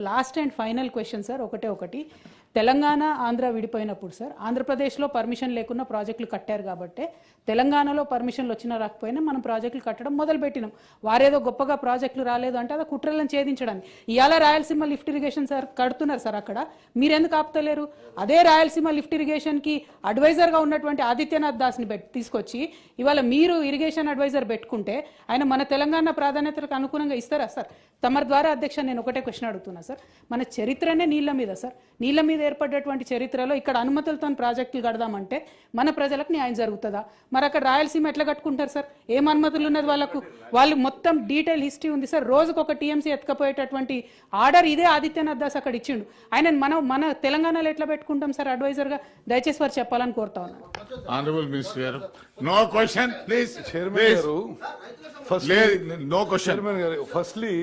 Last and final question sir ఒకటే ఒకటి. తెలంగాణ ఆంధ్ర విడిపోయినప్పుడు సార్ ఆంధ్రప్రదేశ్లో పర్మిషన్ లేకుండా ప్రాజెక్టులు కట్టారు కాబట్టి తెలంగాణలో పర్మిషన్లు వచ్చినా రాకపోయినా మనం ప్రాజెక్టులు కట్టడం మొదలుపెట్టినాం. వారేదో గొప్పగా ప్రాజెక్టులు రాలేదు అంటే అది కుట్రలను ఛేదించడానికి. ఇవాళ రాయలసీమ లిఫ్ట్ ఇరిగేషన్ సార్ కడుతున్నారు సార్ అక్కడ. మీరెందుకు ఆపుతలేరు? అదే రాయలసీమ లిఫ్ట్ ఇరిగేషన్కి అడ్వైజర్గా ఉన్నటువంటి ఆదిత్యనాథ్ దాస్ని తీసుకొచ్చి ఇవాళ మీరు ఇరిగేషన్ అడ్వైజర్ పెట్టుకుంటే ఆయన మన తెలంగాణ ప్రాధాన్యతలకు అనుగుణంగా ఇస్తారా సార్? తమ ద్వారా అధ్యక్ష నేను ఒకటే క్వశ్చన్ అడుగుతున్నా సార్. మన చరిత్రనే నీళ్ళ మీద సార్. నీళ్ళ మీద ఏర్పడేటువంటి చరిత్రలో ఇక్కడ అనుమతులతో ప్రాజెక్టులు కడదామంటే మన ప్రజలకు న్యాయం జరుగుతుందా? మరి అక్కడ రాయలసీమ ఎట్లా కట్టుకుంటారు సార్? ఏం అనుమతులు ఉన్నది వాళ్ళకు? వాళ్ళు మొత్తం డీటెయిల్ హిస్టరీ ఉంది సార్. రోజుకు ఒక టీఎంసీ ఎత్తుకపోయేటటువంటి ఆర్డర్ ఇదే ఆదిత్యనాథ్ దాస్ అక్కడ ఇచ్చిండు. ఆయన మనం మన తెలంగాణలో ఎట్లా పెట్టుకుంటాం సార్ అడ్వైజర్గా? దయచేసి వారు చెప్పాలని కోరుతా ఉన్నాను. Honorable Minister గారు నో క్వశ్చన్ ప్లీజ్ చైర్మన్ గారు ఫస్ట్ నో క్వశ్చన్ చైర్మన్ గారు ఫస్ట్లీ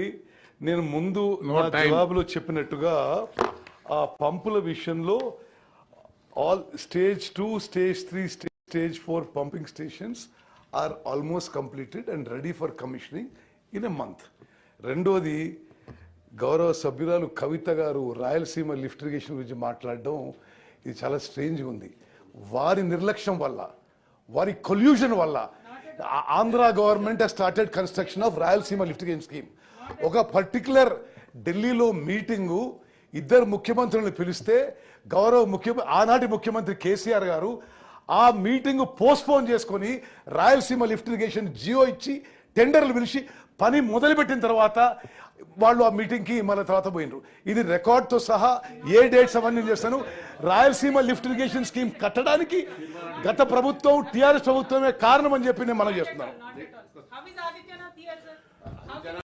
నేను ముందు No నా. జవాబులో చెప్పినట్టుగా ఆ పంపుల విషయంలో all stage two stage three stage four pumping stations are almost completed and ready for commissioning in a month. రెండోది గౌరవ సభ్యురాలు కవిత గారు రాయలసీమ లిఫ్ట్ ఇరిగేషన్ గురించి మాట్లాడడం ఇది చాలా స్ట్రేంజ్గా ఉంది. వారి నిర్లక్ష్యం వల్ల వారి కొల్యూషన్ వల్ల Andhra government started construction of Rayalaseema lift irrigation scheme ఒక పర్టికులర్ ఢిల్లీలో మీటింగు ఇద్దరు ముఖ్యమంత్రులను పిలిస్తే గౌరవ ముఖ్య ఆనాటి ముఖ్యమంత్రి కేసీఆర్ గారు ఆ మీటింగ్ పోస్ట్పోన్ చేసుకొని రాయలసీమ లిఫ్ట్ ఇరిగేషన్ జియో ఇచ్చి టెండర్లు పిలిచి పని మొదలుపెట్టిన తర్వాత వాళ్ళు ఆ మీటింగ్కి మళ్ళీ తర్వాత పోయినరు. ఇది రికార్డ్తో సహా ఏ డేట్స్ అవన్నీ చేస్తాను. రాయలసీమ లిఫ్ట్ ఇరిగేషన్ స్కీమ్ కట్టడానికి గత ప్రభుత్వం టీఆర్ఎస్ ప్రభుత్వమే కారణం అని చెప్పి నేను మనం చేస్తున్నాను.